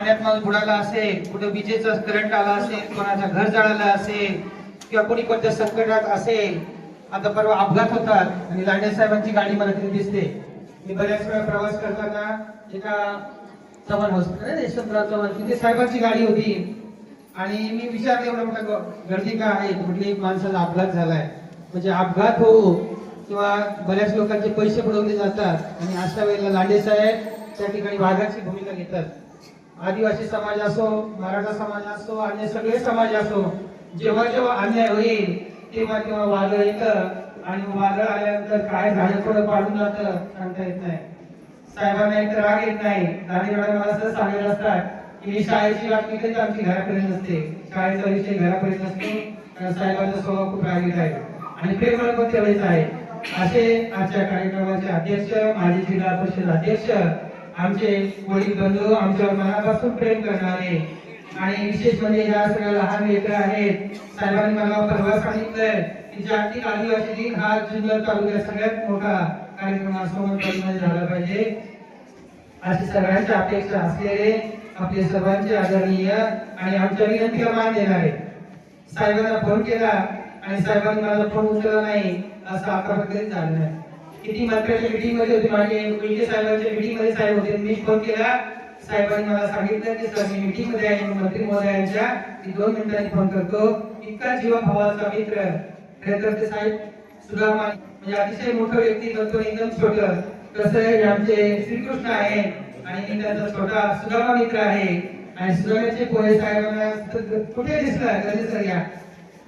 पाण्यात माल बुडाला असेल कुठं विजेचा करंट आला असेल कोणाचं घर जळालं असेल किंवा कोणी कोणत्या संकटात असेल आता परवा अपघात होतात आणि लांडे साहेबांची गाडी मला तिथे दिसते. मी बऱ्याच वेळा प्रवास करताना एका चव्हाण हॉस्पिटल यशवंतराव चव्हाण तिथे साहेबांची गाडी होती. आणि मी विचारले एवढं मोठा गर्दी का आहे? म्हटली माणसाला अपघात झालाय. म्हणजे अपघात हो किंवा बऱ्याच लोकांचे पैसे बुडवले जातात. आणि अशा वेळेला लांडे साहेब त्या ठिकाणी वाघाची भूमिका घेतात. आदिवासी समाज असो मराठा समाज असो अन्य सगळे समाज असो जेव्हा जेव्हा अन्याय होईल तेव्हा तेव्हा वादळ येतं. आणि वादळ आल्यानंतर काय झाडं थोडं पाडून जातं सांगता येत नाही. साहेबांना एक राग येत नाही. मला असं सांगत असतात की शाळेची बातमी कधी आमची घरापर्यंत नसते शाळेचा विषय घरापर्यंत नसतो साहेबांचा स्वभाव खूप रागीत आहे. आणि प्रेमळ पण तेवढेच आहे. असे आजच्या कार्यक्रमाचे अध्यक्ष माजी जिल्हा परिषद अध्यक्ष आमचे वडील बंधू आमच्यावर मनापासून प्रेम करणारे आणि विशेष म्हणजे या सगळ्या लहान लेकर आहेत साहेबांनी मला परवा सांगितलंय की जागतिक आदिवासी दिन हा जुन्नर तालुक्यात सगळ्यात मोठा कार्यक्रम असं झाला पाहिजे. अशी सगळ्यांची अपेक्षा असलेले आपले सर्वांचे आदरणीय आणि आमच्या विनंतीला मान देणारे. साहेबांना फोन केला आणि साहेबांनी माझा फोन उचलला नाही असं आतापर्यंत झालं नाही. किती मंत्र्याच्या मीटिंगमध्ये होते? माझे विखे साहेबांच्या मीटिंगमध्ये साहेब होते. मी फोन केला. साहेबांनी मला सांगितलं की सर मी मीटिंगमध्ये आहे मंत्री महोदयांच्या मी दोन मिनिटांनी फोन करतो. इतका जीवा भावाचा मित्र. खरे तर ते साहेब सुद्धा म्हणजे अतिशय मोठं व्यक्ती तो एकदम छोट. कसं आहे हे आमचे श्रीकृष्ण आहे आणि मी त्यांचा छोटा सुदामा मित्र आहे. आणि सुदामाचे पोहे साहेबांना कुठे दिसला कधी सर या?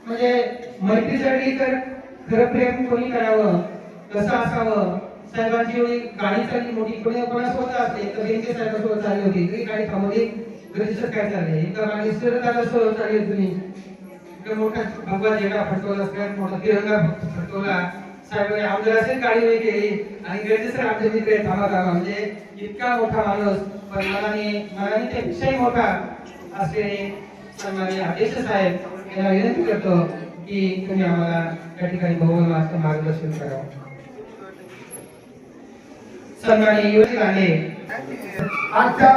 म्हणजे मैत्रीसाठी तर खरं प्रेम कोणी करावं? कसं असावं? साहेबांची एवढी गाडी चालली मोठी कोणी कोणासोबत असते? तर बेंके साहेबांसोबत चालली होती. तरी गाडी थांबवली. गरजेचं काय चाललंय? एका गाडी सर दादासोबत चालली तुम्ही. इकडे मोठा भगवा झेंडा फडकवला सगळ्यात मोठा तिरंगा फडकवला साहेबांनी म्हणजे आमदार असेल गाडी वेळ केली. आणि गरजे सर आमचे मित्र थांबा थांबा. म्हणजे इतका मोठा माणूस. पण मनाने मनाने त्यापेक्षाही मोठा असलेले सन्माननीय अध्यक्ष साहेब यांना विनंती करतो की तुम्ही आम्हाला त्या ठिकाणी बहुमत मार्गदर्शन करावं. सन्माननीय युवती राणे आजच्या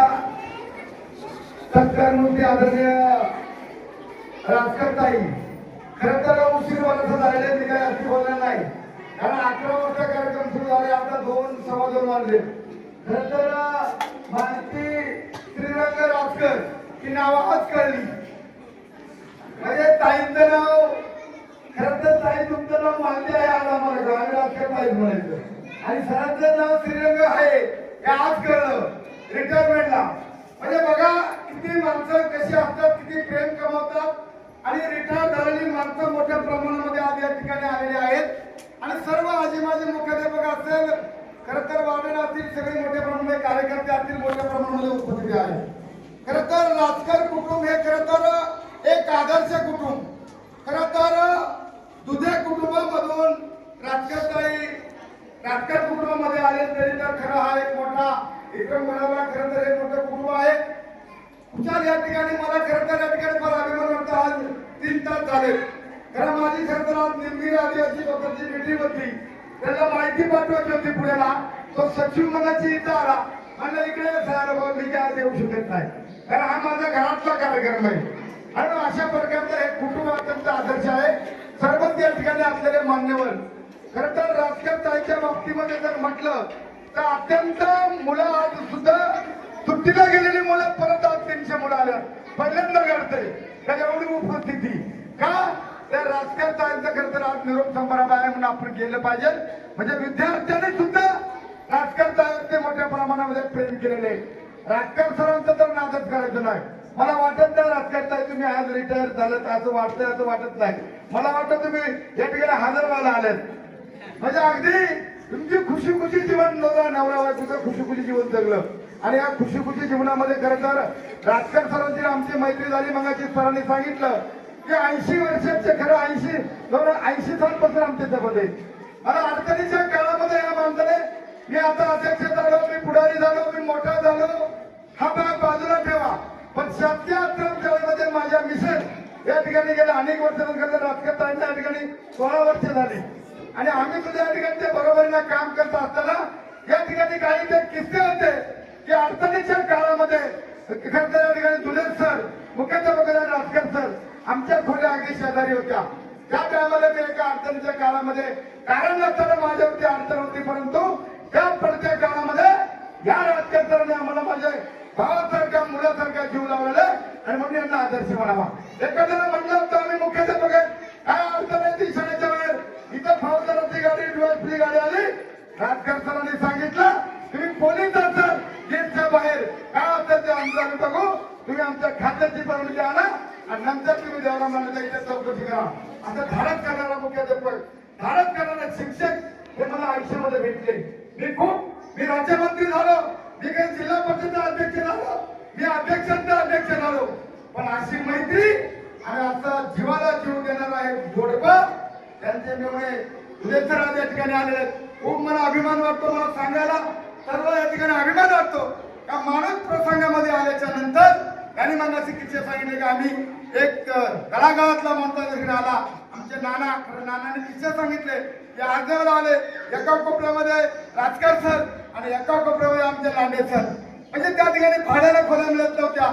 सत्कारमूर्ती आदरणीय राजकर्ताई खरं तर उशीर वर्ष झालेले मी काही अशी बोलणार नाही. कारण अकरा वाजता कार्यक्रम सुरू झाले आता दोन सव्वा दोन वाजले. खरं तर माहिती श्रीरंग राजकर ही नाव आज कळली. म्हणजे ताईंचं नाव खरं तर ताई तुमचं नाव माहिती आहे आज आम्हाला आम्ही राजकर ताई म्हणायचं. आणि सरांचं नाव श्रीरंग आहे. हे आज कळलं. रिटायरमेंटला म्हणजे बघा किती माणसं कशी असतात किती प्रेम कमावतात. आणि रिटायर झालेली माणसं मोठ्या प्रमाणामध्ये आज या ठिकाणी आलेली आहेत. आणि सर्व आजी माझे मुख्याध्यापक असेल खरं तर वाढेल असतील सगळे मोठ्या प्रमाणामध्ये कार्यकर्ते असतील मोठ्या प्रमाणामध्ये उपस्थित आहे खरं तर राजकर कुटुंब हे खरं तर एक आदर्श कुटुंब. खरं तर दुधे कुटुंबामधून राजकर्ताई राजकर कुटुंबामध्ये आले तरी तर खरं हा एक मोठा विक्रम म्हणाला खरं तर एक मोठं कुटुंब आहे. खुशाल या ठिकाणी मला खरं तर या ठिकाणी मला अभिमान वाटतं. आज तीन तास झाले. खरं माझी खरं तर आज निमगिरी आदिवासी लोकांची मिटिंग होती. त्याला माहिती पाठवायची होती पुण्याला. तो सचिव मनाची इथं आला. म्हणलं इकडे सर मी काय देऊ शकत नाही. कारण हा माझा घरातला कार्यक्रम आहे. आणि अशा प्रकारचं हे कुटुंब अत्यंत आदर्श आहे. सर्वच या ठिकाणी असलेले मान्यवर खरं तर राजकारताईच्या बाबतीमध्ये जर म्हटलं तर अत्यंत मुलं आज सुद्धा सुट्टीला गेलेली मुलं परत आज तीनशे मुलं आल्या पहिल्यांदा घडते तर एवढी उपस्थिती. का? त्या राजकारताईंचा खरं तर आज निरोप समारंभ आहे म्हणून आपण केलं पाहिजे. म्हणजे विद्यार्थ्यांनी सुद्धा राजकारताईवरती मोठ्या प्रमाणामध्ये प्रेम केलेले राजकार राजकारण सरांचं तर नादच करायचं नाही. मला वाटत नाही राजकारताई तुम्ही आज रिटायर झालं असं वाटतंय असं वाटत नाही. मला वाटतं तुम्ही या ठिकाणी हजर व्हायला आलेत. म्हणजे अगदी तुमची खुशी खुशी जीवन नवरा नवरा बायकोचं खुशी खुशी जीवन जगलं. आणि या खुशी खुशी जीवनामध्ये खरं तर राजकर सरांची आमची मैत्री झाली मगाची सरांनी सांगितलं की ऐंशी वर्षाचे खरं ऐंशी जवळ ऐंशी सालपासून आमच्यासोबत आहे. अडचणीच्या काळामध्ये या माणसाने मी आता अध्यक्ष झालो मी पुढारी झालो मी मोठा झालो हा भाग बाजूला ठेवा. पण सत्याहत्तर काळामध्ये माझ्या मिसेस या ठिकाणी गेल्या अनेक वर्षानंतर राजकारणाच्या या ठिकाणी सोळा वर्ष झाली. आणि आम्ही सुद्धा या ठिकाणी ते बरोबरीनं काम करत असताना या ठिकाणी काही ते किस्से होते की अडचणीच्या काळामध्ये खरं या ठिकाणी दुलेर सर मुख्याध्यापक राजकर सर आमच्या खोल्या अगदी शेजारी होत्या. त्या टायमाला मी एका अडचणीच्या काळामध्ये कारण नसताना माझ्यावरती अडचण होती परंतु त्या पडत्या काळामध्ये या राजकर सरांनी आम्हाला माझ्या भावासारख्या मुलासारखा जीव लावलेला आणि म्हणून यांना आदर्श म्हणावा. एखाद्याला म्हणलं होतं आम्ही मुख्याध्यापक आहे काय अडचण आहे ती शाळेत बाहेर गाडी डुएसची गाडी आली. राजकर सरांनी सांगितलं तुम्ही पोलीस असाल गेटच्या बाहेर. काय असेल ते आमचं बघू तुम्ही आमच्या खात्याची परवानगी आणा आणि नंतर तुम्ही देवरा मान्यता इथे चौकशी करा. असं धाडक करणारा मुख्याध्यापक धाडक करणारे शिक्षक हे मला आयुष्यामध्ये भेटले. मी खूप मी राज्यमंत्री झालो. मी काही जिल्हा परिषदचा अध्यक्ष झालो. मी अध्यक्षांचा अध्यक्ष झालो. पण अशी मैत्री आणि आता जीवाला जीव देणारा एक जोडप त्यांचे मिळवणे सुरेश्वर आज या ठिकाणी आलेले आहेत. खूप मला अभिमान वाटतो मला सांगायला. सर्व या ठिकाणी अभिमान वाटतो. का माणूस प्रसंगामध्ये आल्याच्यानंतर त्यांनी मला चिकित्से सांगितले की आम्ही एक अ, तळागाळातला माणसा तिकडे आला. आमचे नाना खरं नानाने किस्से सांगितले. की अर्ध्यावर आले. एका कोपऱ्यामध्ये राजकार सर आणि एका कोपऱ्यामध्ये आमचे लांडे सर. म्हणजे त्या ठिकाणी भाड्यानं खोल्या मिळत नव्हत्या.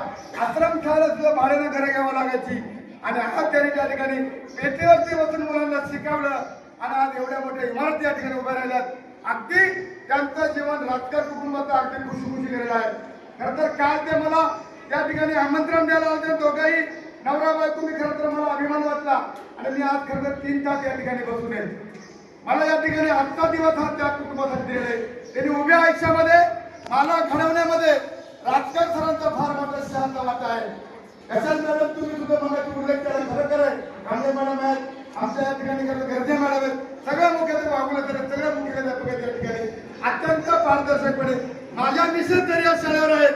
आश्रम शाळेला सुद्धा भाड्यानं घरं घ्यावं लागायची. आणि आता त्यांनी त्या ठिकाणी पेटीवरती बसून मुलांना शिकवलं. आणि आज एवढ्या मोठ्या इमारती या ठिकाणी उभ्या राहिल्यात अगदी त्यांचं जीवन राजकीय कुटुंबाचं अगदी खुशी गेलेलं आहे. खरं तर काल ते मला त्या ठिकाणी आमंत्रण द्यायला होते. दोघंही नवरा बायको मी खरं तर मला अभिमान वाटला. आणि मी आज खरं तर तीन तास या ठिकाणी बसून येईल. मला या ठिकाणी आजचा दिवस हा त्या कुटुंबासाठी दिले त्यांनी उभ्या आयुष्यामध्ये मला घडवण्यामध्ये राजकर सरांचा फार मोठा शहाचा वाटा आहे. कशात मॅडम तुम्ही सुद्धा मला उल्लेख करायला खरं खरं कांदे मॅडम आहेत आमच्या या ठिकाणी खरं गरजे मॅडम सगळ्या मुख्याध्यापक वागुले तर सगळ्या मुख्याध्यापक आहेत या ठिकाणी अत्यंत पारदर्शकपणे माझ्या मिसेस जरी या शाळेवर आहेत.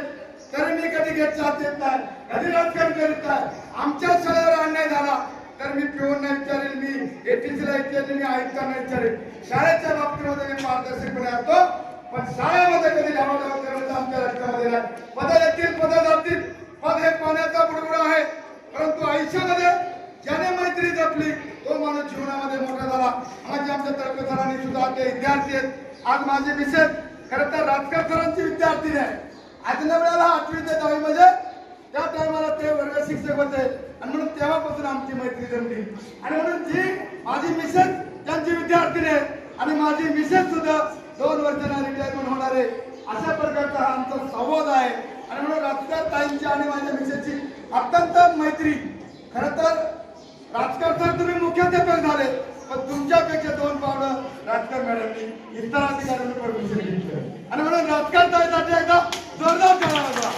तरी मी कधी गेट चार्ज देत नाही कधी राजकारण करीत नाही. आमच्या शाळेवर अन्याय झाला तर मी पिऊन नाही विचारेल मी एटीसीला विचारेल मी आयुक्तांना विचारेल. शाळेच्या बाबतीमध्ये मी पारदर्शकपणे असतो पण शाळेमध्ये कधी लावालाव करायचं आमच्या रक्तामध्ये नाही पद येतील पद जातील पद हे पाण्याचा बुडबुडा आहे परंतु आयुष्यामध्ये ज्याने मैत्री जपली तो माणूस जीवनामध्ये मोठा झाला माझे आमच्या तर्क सरांनी सुद्धा ते विद्यार्थी आहेत. आज माझे मिसेस खरं तर राजकर सरांची विद्यार्थी आहे आजच्या वेळेला आठवी ते दहावी म्हणजे त्या टायमाला ते वर्ग शिक्षक होते. आणि म्हणून तेव्हापासून आमची मैत्री जमली. आणि म्हणून जी माझी मिसेस त्यांची विद्यार्थी आहे आणि माझी मिसेस सुद्धा दोन वर्षांना रिटायरमेंट होणार आहे. अशा प्रकारचा हा आमचा संवाद आहे. आणि म्हणून राजकार ताईंची आणि माझ्या मिसेसची अत्यंत मैत्री. खरं तर राजकर सर तुम्ही मुख्याध्यापक झाले. पण तुमच्यापेक्षा दोन पावलं राजकर मॅडमनी इतर अधिकाऱ्यांनी परमिशन घेतलं. आणि म्हणून राजकार ताईसाठी एकदा जोरदार करावा लागला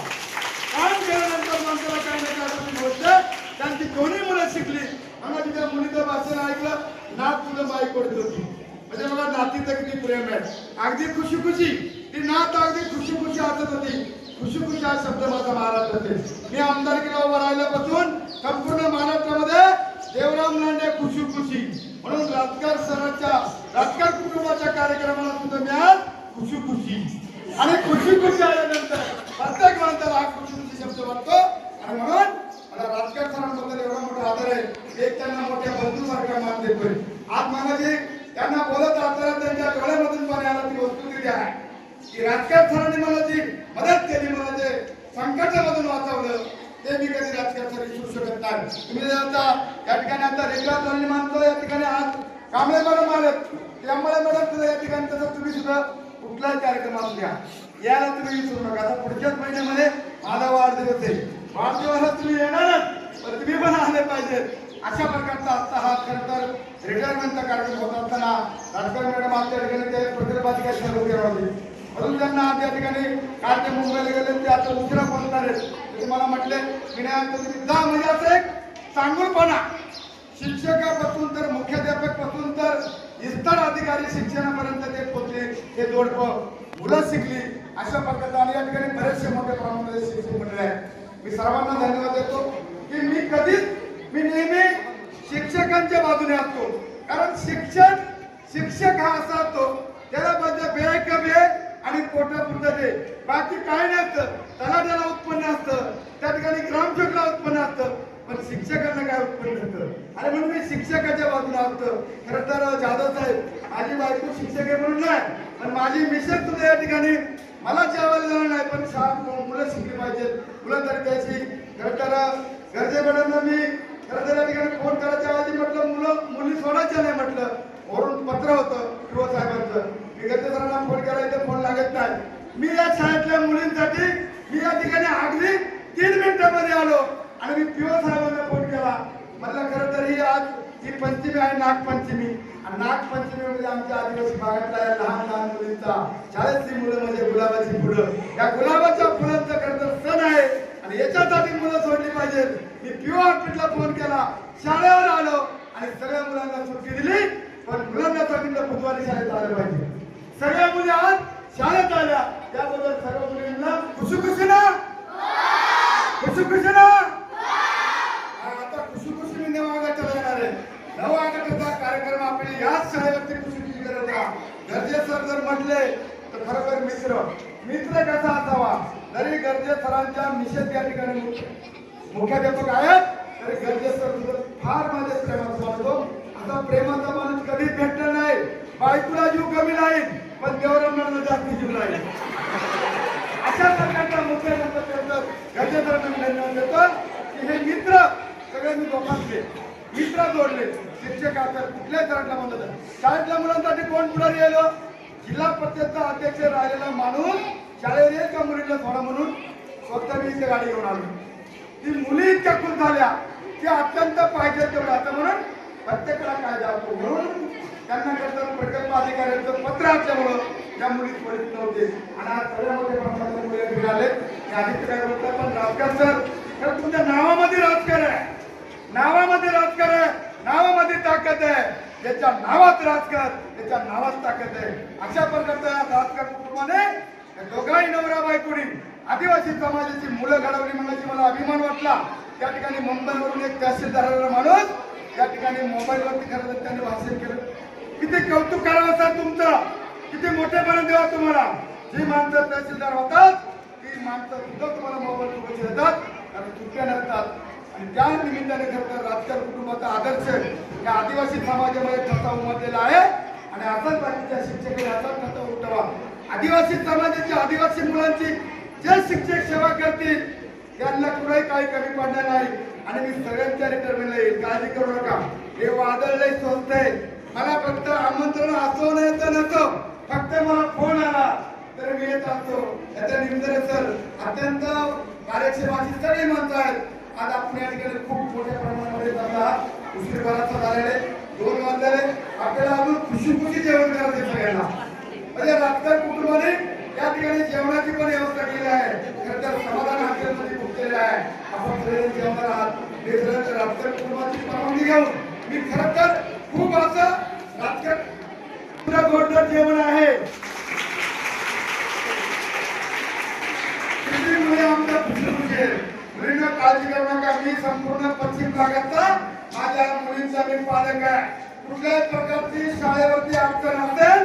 काम केल्यानंतर माणसाला काही ना काही अशी गोष्ट त्यांची दोन्ही मुलं शिकली. आम्हाला तिच्या मुलीचं भाषण ऐकलं. नात तुझं बाई करत होती. म्हणजे मला नातीचं किती प्रेम आहे अगदी खुशी खुशी ती नात अगदी खुशी खुशी हसत होती. खुशी खुशी हा शब्द माझा महाराष्ट्र होते मी आमदारकीला उभं राहिल्यापासून संपूर्ण महाराष्ट्रामध्ये देवराम लांडे खुशी खुशी म्हणून राजकार सरांच्या राजकार कुटुंबाच्या कार्यक्रमाला सुद्धा मी आज खुशी खुशी आणि खुशी खुशी आल्यानंतर प्रत्येक माणसाला हा खुशी खुशी शब्द वाटतो. आणि म्हणून मला राजकारण सरांबद्दल एवढा मोठा आदर आहे एक त्यांना मोठ्या बंधूसारखा मान देतोय आज मला जे त्यांना बोलत असताना त्यांच्या डोळ्यामधून पाणी आला ती दिली आहे. की राजकारण सरांनी मला जी मदत केली मला जे संकटामधून वाचवलं ते मी कधी राजकारण सर विसरू शकत नाही. तुम्ही आता या ठिकाणी आता रेग्युलर झालेली माणसं या ठिकाणी आज कांबळे मॅडम आलेत. त्यामुळे मॅडम सुद्धा या ठिकाणी तसं तुम्ही सुद्धा कुठलाही कार्यक्रम असू द्या. याला तुम्ही विसरू नका. आता पुढच्याच महिन्यामध्ये माझा वाढदिवस आहे वाढदिवसात तुम्ही येणारच पण तुम्ही पण आले पाहिजेत अशा प्रकारचा असता हा खरं तर रिटायरमेंटचा कार्यक्रम होत असताना राजकारण मॅडम आमच्या ठिकाणी ते प्रतिभाधिकारी सर्व होते. म्हणून त्यांना त्या ठिकाणी काल ते मुंबईला गेले ते आता उशिरा पोहोचणार आहेत. ते मला म्हटले की नाही तुम्ही जा म्हणजे असं एक चांगुलपणा शिक्षकापासून तर मुख्याध्यापकपासून तर इतर अधिकारी शिक्षणापर्यंत ते पोचले हे जोडप मुलं शिकली. अशा पद्धतीने आणि या ठिकाणी बरेचसे मोठ्या प्रमाणामध्ये शिक्षक मंडळ आहे मी सर्वांना धन्यवाद देतो की मी कधीच मी नेहमी शिक्षकांच्या बाजूने असतो. कारण शिक्षण शिक्षक हा असा असतो त्याला म्हणजे बे क बे आणि पोटापुरतं दे बाकी काय नसतं त्याला त्याला उत्पन्न असतं त्या ठिकाणी ग्रामसेवकला उत्पन्न असतं. पण शिक्षकांना काय उत्पन्न असतं आणि म्हणून मी शिक्षकाच्या बाजूला असतो खरं तर जाधव साहेब माझी बायको शिक्षक आहे म्हणून नाही पण माझी मिसेस सुद्धा या ठिकाणी मला जेवायला जाणार नाही पण शाळा मुलं शिकली पाहिजेत. मुलं तरी त्याची खरं तर गरजेकडनं मी. खरं तर या ठिकाणी फोन करायच्या आधी म्हटलं मुलं मुली सोडायच्या नाही म्हटलं. वरून पत्र होतं किंवा साहेबांचं. मी गरजे फोन करायचं फोन लागत नाही. मी या शाळेतल्या मुलींसाठी मी या ठिकाणी अगदी तीन मिनिटांमध्ये आलो. आणि मी पिओ साहेबांना फोन केला. म्हटलं खरं तर ही आज ही पंचमी आहे नागपंचमी. आणि नागपंचमीमध्ये आमच्या आदिवासी भागातल्या या लहान लहान मुलींचा शाळेतली मुलं म्हणजे गुलाबाची फुलं. या गुलाबाच्या फुलांचा खरं तर सण आहे आणि याच्यासाठी मुलं सोडली पाहिजेत. मी पिओ हॉस्पिटलला फोन केला. शाळेवर आलो आणि सगळ्या मुलांना सुट्टी दिली. पण मुलांना सांगितलं बुधवारी शाळेत आलं पाहिजे. सगळ्या मुली आज शाळेत आल्या. त्याबद्दल सर्व मुलींना खुशी ना? खुशी ना? आता खुशी खुशी मी नवागताला येणार आहे नवागताचा कार्यक्रम आपली याच शाळेवरती खुशी गरज करत गरजे सर जर म्हटले तर खरोखर मित्र मित्र कसा असावा जरी गरजे सरांच्या निषेध या ठिकाणी मुख्याध्यापक आहेत तरी गरजे सर फार माझ्या प्रेमात मानतो आता प्रेमाचा माणूस कधीच भेटणार नाही बायकोला जीव कमी नाही पण देवरांना जास्त जीव नाही अशा प्रकारचा मुख्याध्यापक गरजे सरांना मी धन्यवाद देतो की हे मित्र सगळे मी जोपासले मित्र जोडले. शिक्षक आता कुठल्याही म्हणलं तर शाळेतल्या मुलांसाठी कोण पुढारी आलो जिल्हा परिषदचा अध्यक्ष राहिलेला माणूस शाळेत येईल का मुलीला थोडा म्हणून? स्वतः मी इथे गाडी घेऊन आलो. ती मुली इतक्या खुश झाल्या. की अत्यंत पाहिजे तेवढं आता म्हणून प्रत्येकाला काय जातो म्हणून त्यांना कसं प्रकल्प अधिकाऱ्यांचं पत्र असल्यामुळं त्या मुली त्वरित नव्हते. आणि आज सगळ्यामध्ये प्रमाणात मुले मिळाले मी आदित्य काय बोलतो पण राजकारण सर तर तुमच्या नावामध्ये राजकारण आहे. नावामध्ये राजकारण आहे नावामध्ये ताकद आहे. त्याच्या नावात राजकारण त्याच्या नावात ताकद आहे. अशा प्रकारचं राजकारण कुटुंबाने दोघाही नवरा बायकोनी आदिवासी समाजाची मुलं घडवली म्हणायची मला अभिमान वाटला. त्या ठिकाणी मुंबईवरून एक तहसीलदार माणूस त्या ठिकाणी मोबाईलवरती खरं तर त्यांनी भाषण केलं. किती कौतुक करावं सर तुमचं? किती मोठेपणा देवा तुम्हाला? जी माणसं तहसीलदार होतात ती माणसं सुद्धा तुम्हाला मोबाईल सोबत देतात आणि सुट्ट्या नसतात. आणि त्या निमित्ताने खरं तर राजकारण कुटुंबाचा आदर्श या आदिवासी समाजामध्ये ठसा उमटलेला आहे. आणि असाच बाकीच्या शिक्षकांनी असाच ठसा उमटवा आदिवासी समाजाची आदिवासी मुलांची जे शिक्षक सेवा करतील त्यांना कुठेही काही कमी पडणार नाही. आणि मी सगळ्यांच्या रिटर्नला येईल काळजी करू नका. हे वादळ लय स्वस्त आहे. मला फक्त आमंत्रण असो नाही तर नसो. फक्त मला फोन आला. तर मी येत असतो. त्याच्या निमित्ताने सर अत्यंत कार्यक्षमाची सगळी माणसं आहेत. आज आपण या ठिकाणी खूप मोठ्या प्रमाणामध्ये जाता उशीर बराचसा झालेले दोन वाजलेले आपल्याला अजून खुशी खुशी जेवण करायचे सगळ्यांना. म्हणजे राजकारण कुटुंबाने या ठिकाणी जेवणाची पण व्यवस्था केली आहे. खरं तर समाधान हॉटेलमध्ये बुक आहे. आपण सगळे जेवणार आहात. हे सगळं तर राजकारण कुटुंबाची परवानगी घेऊन मी खरं तर खूप असं राजकारण पुन्हा जेवण आहे. किती खुशी खुशी आहे मुलींना काळजी करू नका. मी संपूर्ण पश्चिम भागाचा माझ्या मुलींचा मी पालक आहे. कुठल्याही प्रकारची शाळेवरती अडचण असेल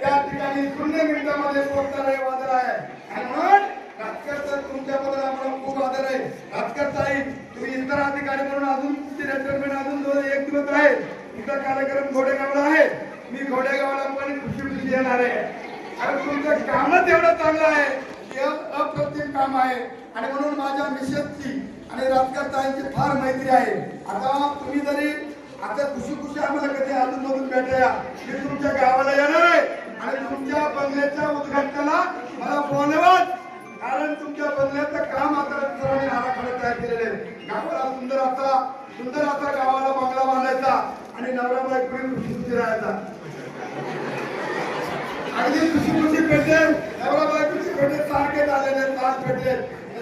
त्या ठिकाणी शून्य मिनिटामध्ये पोहोचणारे वादळ आहे. आणि म्हणून घातकरचा तुमच्याबद्दल आम्हाला खूप आदर आहे. राजकारताई तुम्ही इतर अधिकारी म्हणून अजून तुमची रिटायरमेंट अजून दोन एक दिवस आहे तुमचा कार्यक्रम घोडेगावला आहे मी घोडेगावला पण खुशी खुशी येणार आहे. आणि तुमचं कामच एवढं चांगलं आहे. हे अप्रतिम काम आहे. आणि म्हणून माझ्या मिसेसची आणि राजकारताईंची फार मैत्री आहे. आता तुम्ही जरी आता खुशी खुशी आम्हाला कधी अजून मधून भेटूया मी तुमच्या गावाला येणार आहे. आणि तुमच्या बंगल्याच्या उद्घाटनाला मला बोलवत कारण तुमच्या बंगल्याचं काम आता सरांनी आराखडा तयार केलेले आहे. गावाला सुंदर असा सुंदर असा गावाला बंगला बांधायचा आणि नवरा बायको खुशी खुशी राहायचा. अगदी खुशी खुशी पेटे नवरा बायकोची पेटे सारखे झालेले तास पेटे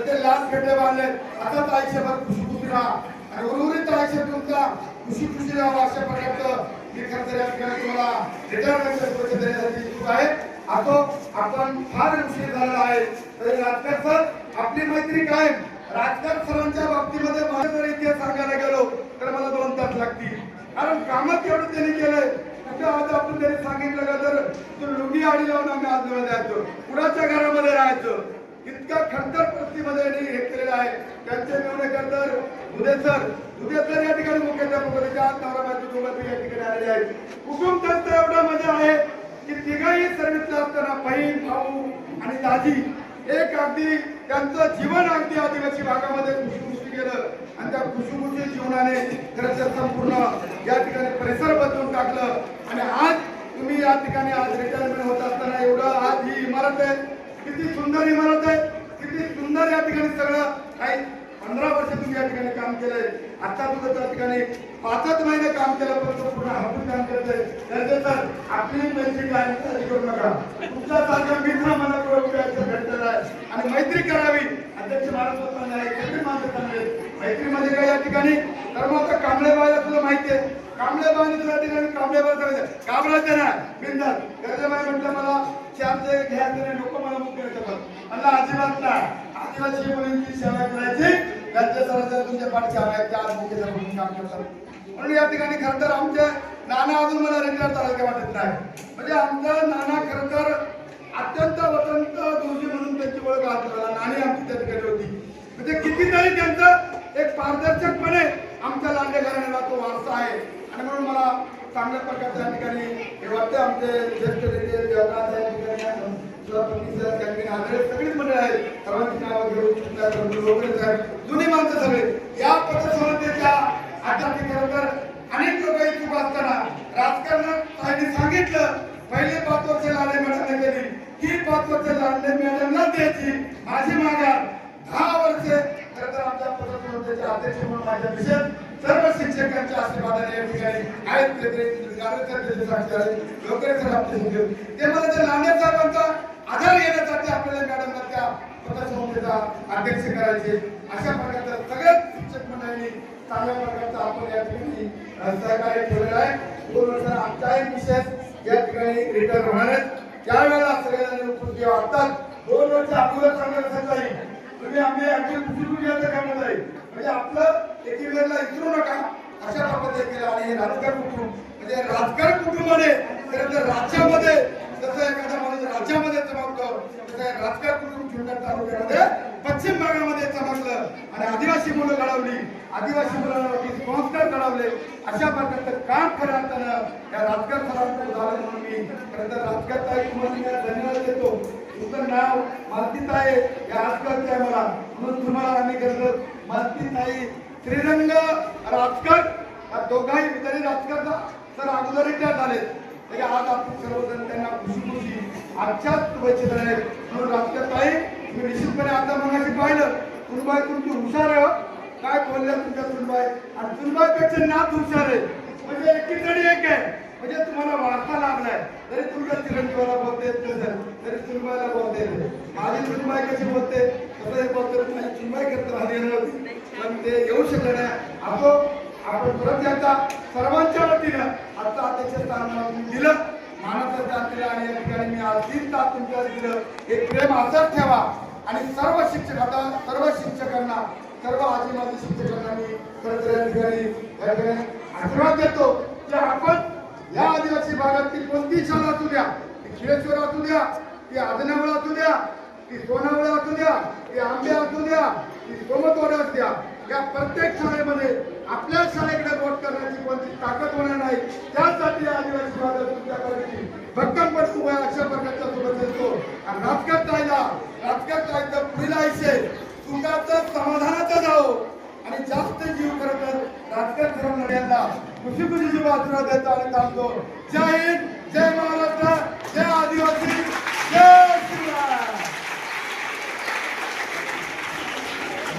ते लाच पेटे बांधले असाच आयुष्यभर खुशी खुशी राहा. आणि उर्वरित आयुष्य तुमचा खुशी खुशी राहा अशा प्रकारचं मी खरं या ठिकाणी तुम्हाला रिटायरमेंट शुभेच्छा देण्यासाठी इच्छुक आहे. आता आपण फार उशीर झालेला आहे. तरी राजकर सर आपली मैत्री कायम. राजकर सरांच्या बाबतीमध्ये माझ्या जर इतिहास सांगायला गेलो तर मला दोन तास लागतील. कारण कामच एवढं त्यांनी केलंय आज आपण त्यांनी सांगितलं का तर तो लुंगी आडी लावून आम्ही आज द्यायचो कुणाच्या घरामध्ये राहायचो? इतका खडतर परिस्थितीमध्ये हे केलेलं आहे. त्यांचे मिळवणेकर तर उदय सर. उदय सर या ठिकाणी मुख्याध्यापक होते. आज नवरा बायको दोघं या ठिकाणी आलेले आहेत. कुटुंब त्यांचं एवढं मजा आहे की तिघही सर्विसला असताना बहीण भाऊ आणि दाजी एक अगदी त्यांचं जीवन अगदी आदिवासी भागामध्ये खुशखुशी गेलं आणि त्या खुशखुशी जीवनाने खरं संपूर्ण या ठिकाणी परिसर बदलून टाकलं. आणि आज तुम्ही या ठिकाणी आज रिटायरमेंट होत असताना एवढं आज ही इमारत आहे. किती सुंदर इमारत आहे. किती सुंदर या ठिकाणी सगळं काही पंधरा वर्ष तुम्ही या ठिकाणी काम केलंय. आता तुझं त्या ठिकाणी पाचच महिने काम केलं परंतु पूर्ण आपण काम करतोय तर आपली मैत्री काय करू नका तुमच्या सारख्या मित्र मला ओळखायचं भेटलेलं आहे. आणि मैत्री करावी. अध्यक्ष महाराज होताना आहे सगळी माणसं चांगली आहेत. काय या ठिकाणी? तर मग आता कांबळेबाईला तुला माहिती आहे. कांबळेबाईने तुला ठिकाणी कांबळेबाई करायचं घाबरायचं ना बिंदास गरजेबाई म्हटलं मला चारचे घ्यायचं लोक मला मुख्य येतात मला अजिबात ना आदिवासी मुलींची सेवा करायची. राज्य सरकार तुमच्या पाठीशी हव्या त्या आज म्हणून काम करतात. म्हणून या ठिकाणी खरं तर आमच्या नाना अजून मला रिटायर झालं काय वाटत नाही. म्हणजे आमचा नाना खरं तर अत्यंत वसंत दोषी म्हणून त्यांची ओळख आपल्याला नाणी आमची त्या ठिकाणी होती. म्हणजे कितीतरी त्यांचं एक पारदर्शकपणे आमच्या लांडे घराण्याला तो वारसा आहे. आणि म्हणून मला चांगल्या प्रकारच्या ठिकाणी हे वाटतं आमचे ज्येष्ठ नेते आंधळे सगळीच मंडळ आहेत. सर्वांची नावं जुनी माणसं सगळे. या पतसंस्थेच्या आध्यात्मिक खरं अनेक लोक असताना राजकारणात सांगितलं पहिले पाच वर्ष लाडे मॅडमने केली. ही पाच वर्ष लाडे मॅडमला द्यायची. माझी मागा दहा वर्ष अध्यक्ष म्हणून माझ्या विशेष सर्व शिक्षकांच्या आशीर्वादाने या ठिकाणी आहेत. ते ते मला त्या लांडे साहेबांचा आधार घेण्यासाठी आपल्याला मॅडमला त्या अध्यक्ष करायचे. अशा प्रकारचं सगळ्याच शिक्षक मंडळींनी चांगल्या प्रकारचा आपण या ठिकाणी सहकार्य आहे. दोन वर्षांना एक विशेष या ठिकाणी रिटर्न होणार आहेत. त्यावेळेला सगळ्यांनी उपस्थित वाटतात दोन वर्ष अगोदर सांगत सकाळी तुम्ही आम्ही अगदी खुशी काय म्हणत आहे. म्हणजे आपलं एकीकडला विसरू नका. अशा प्रकारे केलं. आणि हे राजकारण कुटुंब. म्हणजे राजकारण कुटुंबाने खरं राज्यामध्ये जसं एखादा माणूस राज्यामध्ये चमकतो तसं राजकारण कुटुंब जुन्नर तालुक्यामध्ये पश्चिम भागामध्ये चमकलं आणि आदिवासी मुलं घडवली आदिवासी मुलांवरती संस्कार घडवले अशा प्रकारचं काम खरं या राजकारण सरांकडे झालं म्हणून मी. खरं तर राजकारण धन्यवाद. तुझं नाव मालती ताई या राजकारण आहे मला. म्हणून तुम्हाला आम्ही करतो मालती ताई. श्रीरंग राजकारण या दोघाही विधानी राजकारण तर अगोदर रिटायर झाले. तरी आज आपण सर्वजण त्यांना खुशी खुशी आजच्याच शुभेच्छा आहेत. म्हणून राजकारण ताई मी निश्चितपणे आता मगाशी पाहिलं. सुनबाई तुमची हुशार आहे हो. काय बोलल्या तुमच्या सुनबाई आणि सुनबाईपेक्षा नाच हुशार आहे. म्हणजे एकीकडे एक आहे. म्हणजे तुम्हाला वार्ता लागलाय. तरी तुमच्या चिरंजीवाला बोलते तरी सुनबाईला बोलते माझी सुनबाई कशी बोलते? कसं बोलते माझी सुनबाई करत माझी पण ते येऊ शकले नाही. असो आपण परत यांचा सर्वांच्या वतीनं. आता अध्यक्ष स्थान दिलं. मानाचं दान आणि या ठिकाणी मी आज तीन तास तुमच्यावर दिलं. हे प्रेम असंच ठेवा. आणि सर्व शिक्षक आता सर्व शिक्षकांना सर्व आजी आदिवासी शिक्षकांना मी खरं तर या ठिकाणी आशीर्वाद देतो. की आपण या आदिवासी भागातील कोणती शाळा असू द्या ती खिळेश्वर असू द्या ती आदनावळ असू द्या ती सोनावळ असू द्या ती आंबे असू द्या ती सोमतवाड असू द्या या प्रत्येक शाळेमध्ये आपल्या शाळेकडे वोट करण्याची कोणती ताकद होणार नाही त्यासाठी आदिवासी भागात तुमच्याकडे भक्कमपणे उभा अशा प्रकारचा सोबत येतो आणि राजकारण राहिलं पुढील आयुष्य सुखाचं समाधानाचं जावो आणि जास्त जीव खरं तर राजकारण करून यांना वाचना देतो आणि थांबतो. जय हिंद जय महाराष्ट्र जय आदिवासी जय श्रीराम.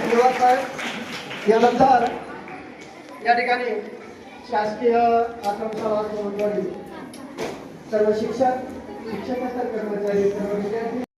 धन्यवाद साहेब. यानंतर या ठिकाणी शासकीय आश्रमशाळा सर्व शिक्षक शिक्षकेतर कर्मचारी सर्व विद्यार्थी